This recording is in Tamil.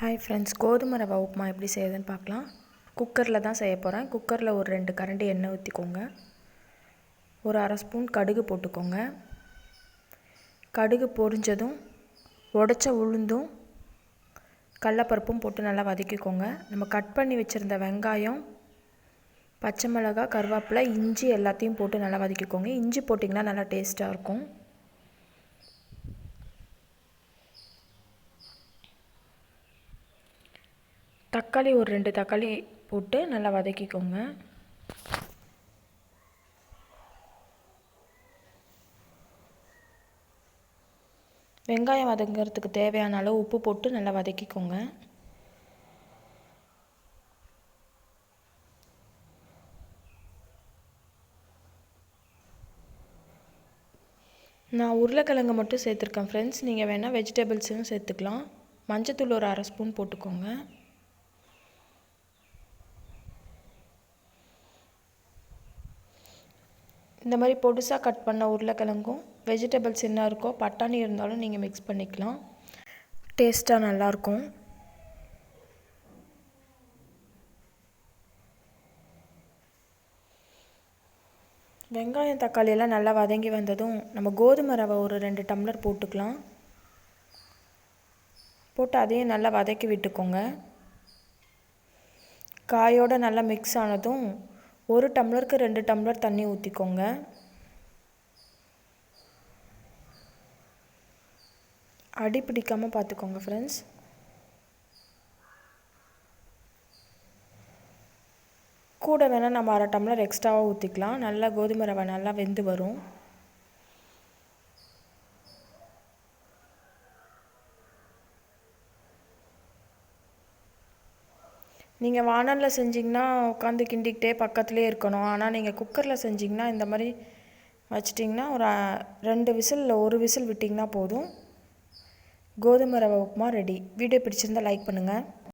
ஹாய் ஃப்ரெண்ட்ஸ் கோதுமை ரவா உப்புமா எப்படி செய்யுதுன்னு பார்க்கலாம். குக்கரில் தான் செய்ய போகிறேன் குக்கரில் ஒரு ரெண்டு கரண்டி எண்ணெய் ஊற்றிக்கோங்க ஒரு அரை ஸ்பூன் கடுகு போட்டுக்கோங்க. கடுகு பொரிஞ்சதும் உடச்ச உளுந்தும் கடலப்பருப்பும் போட்டு நல்லா வதக்கிக்கோங்க. நம்ம கட் பண்ணி வச்சுருந்த வெங்காயம் பச்சை மிளகா கருவேப்பிலை இஞ்சி எல்லாத்தையும் போட்டு நல்லா வதக்கிக்கோங்க. இஞ்சி போட்டிங்கன்னா நல்லா டேஸ்ட்டாக இருக்கும். தக்காளி ஒரு ரெண்டு தக்காளி போட்டு நல்லா வதக்கிக்கோங்க. வெங்காயம் வதங்கிறதுக்கு தேவையான அளவு உப்பு போட்டு நல்லா வதக்கிக்கோங்க. நான் உருளைக்கிழங்கு மட்டும் சேர்த்துருக்கேன் ஃப்ரெண்ட்ஸ் நீங்கள் வேணால் வெஜிடபிள்ஸும் சேர்த்துக்கலாம். மஞ்சத்தூள் ஒரு அரை ஸ்பூன் போட்டுக்கோங்க. இந்த மாதிரி பொடுசாக கட் பண்ண உருளைக்கிழங்கும் வெஜிடபிள்ஸ் என்ன இருக்கோ பட்டாணி இருந்தாலும் நீங்கள் மிக்ஸ் பண்ணிக்கலாம். டேஸ்ட்டாக நல்லாயிருக்கும் வெங்காயம் தக்காளி எல்லாம் நல்லா வதங்கி வந்ததும் நம்ம கோதுமை ரவை ஒரு ரெண்டு டம்ளர் போட்டுக்கலாம். போட்டு அதையும் நல்லா வதக்கி விட்டுக்கோங்க. காயோடு நல்லா மிக்ஸ் ஆனதும் ஒரு டம்ளருக்கு ரெண்டு டம்ளர் தண்ணி ஊற்றிக்கோங்க அடி பிடிக்காமல் பார்த்துக்கோங்க ஃப்ரெண்ட்ஸ் கூட வேணால் நம்ம அரை டம்ளர் எக்ஸ்ட்ராவாக ஊற்றிக்கலாம் நல்லா கோதுமை ரவை நல்லா வெந்து வரும். நீங்கள் வானலில் செஞ்சிங்கன்னா உட்காந்து கிண்டிக்கிட்டே பக்கத்துலேயே இருக்கணும். ஆனால் நீங்கள் குக்கரில் செஞ்சிங்கன்னா இந்த மாதிரி வச்சிட்டிங்கன்னா ஒரு ரெண்டு விசில் இல்லை ஒரு விசில் விட்டிங்கன்னா போதும். கோதுமை ரவை உப்புமா ரெடி. வீடியோ பிடிச்சிருந்தால் லைக் பண்ணுங்கள்